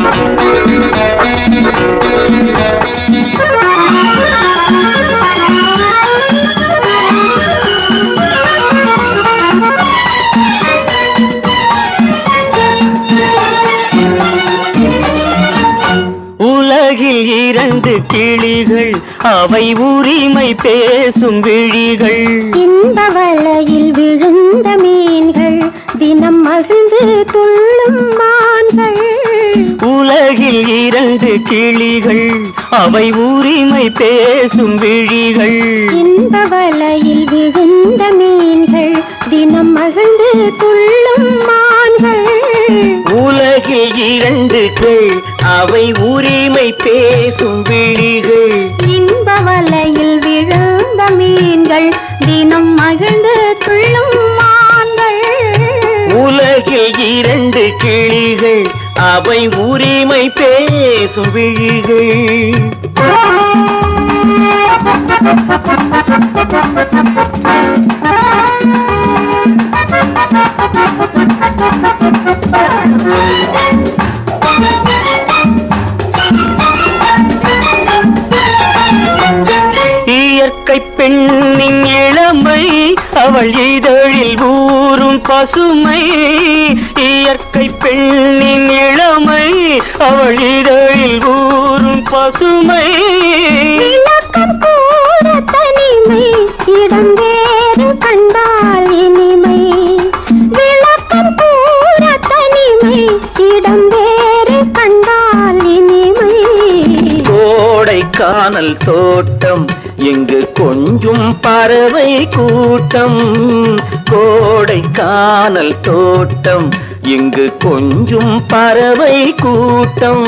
உலகில் கிளிகள் அவை உரிமை பேசும் விழிகள். இன்ப வலையில் விழுந்த மீன்கள் தினம் மகிழ்ந்து துள்ளும் மான்கள். உலகில் இரண்டு கிளிகள் அவை உரிமை பேசும் விழிகள். இன்ப வலையில் விழுந்த மீன்கள் தினம் மகிழ்ந்து துள்ளும் மான்கள். உலகில் இரண்டு கீழ் அவை உரிமை பேசும் மீன்கள் தினம் மகிழ்ந்து துள்ளும் மான்கள். உலகில் இரண்டு கிளிகள் அவை உரிமை பேசும் விழிகள். இயற்கை பெண்ணின் இளமை அவள் இதழில் ஊறும் பசுமை. இயற்கை பெண்ணின் இளமை அவள் இதழில் ஊறும் பசுமை. கோடை தோட்டம் இங்கு கொஞ்சும் பறவை கூட்டம். கோடை கானல் தோட்டம் இங்கு கொஞ்சும் பறவை கூட்டம்.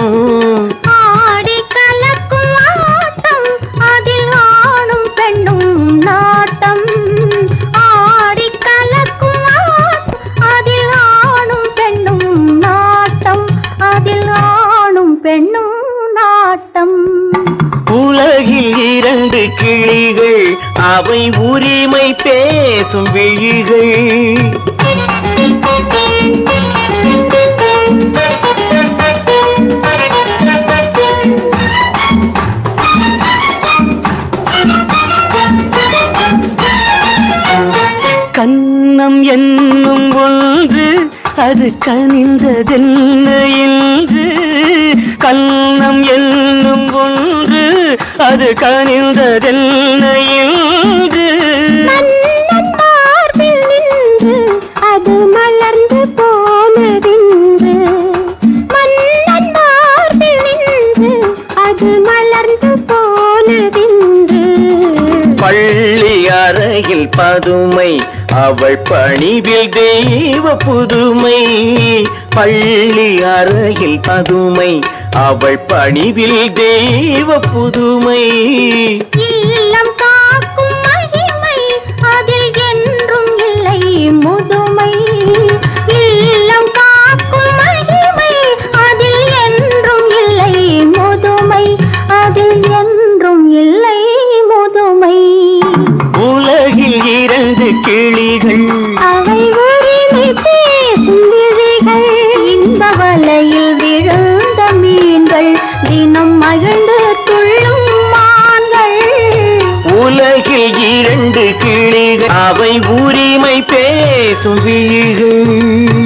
கிளிகள் அவை உரிமை பேசும் விழிகள். அது கனிந்ததென்ன என்று கண்ணம் என்னும் ஒன்று அது கனிந்ததென்ன நின்று அது மலர்ந்து போனதென்று. மன்னன் மார்பில் நின்று அது மலர்ந்து போனதென்று. பள்ளி அறையில் பதுமை அவள் பணிவில் தெய்வ புதுமை பள்ளி அறையில் பதுமை. அவள் பணிவில் தெய்வ புதுமை. கிளிகள். அவை பேசும் விழிகள் இந்த வலையில் விழுந்த மீன்கள் தினம் மகிழ்ந்து துள்ளும் மான்கள். உலகில் இரண்டு கிளிகள். அவை உரிமை பேசும் விழிகள்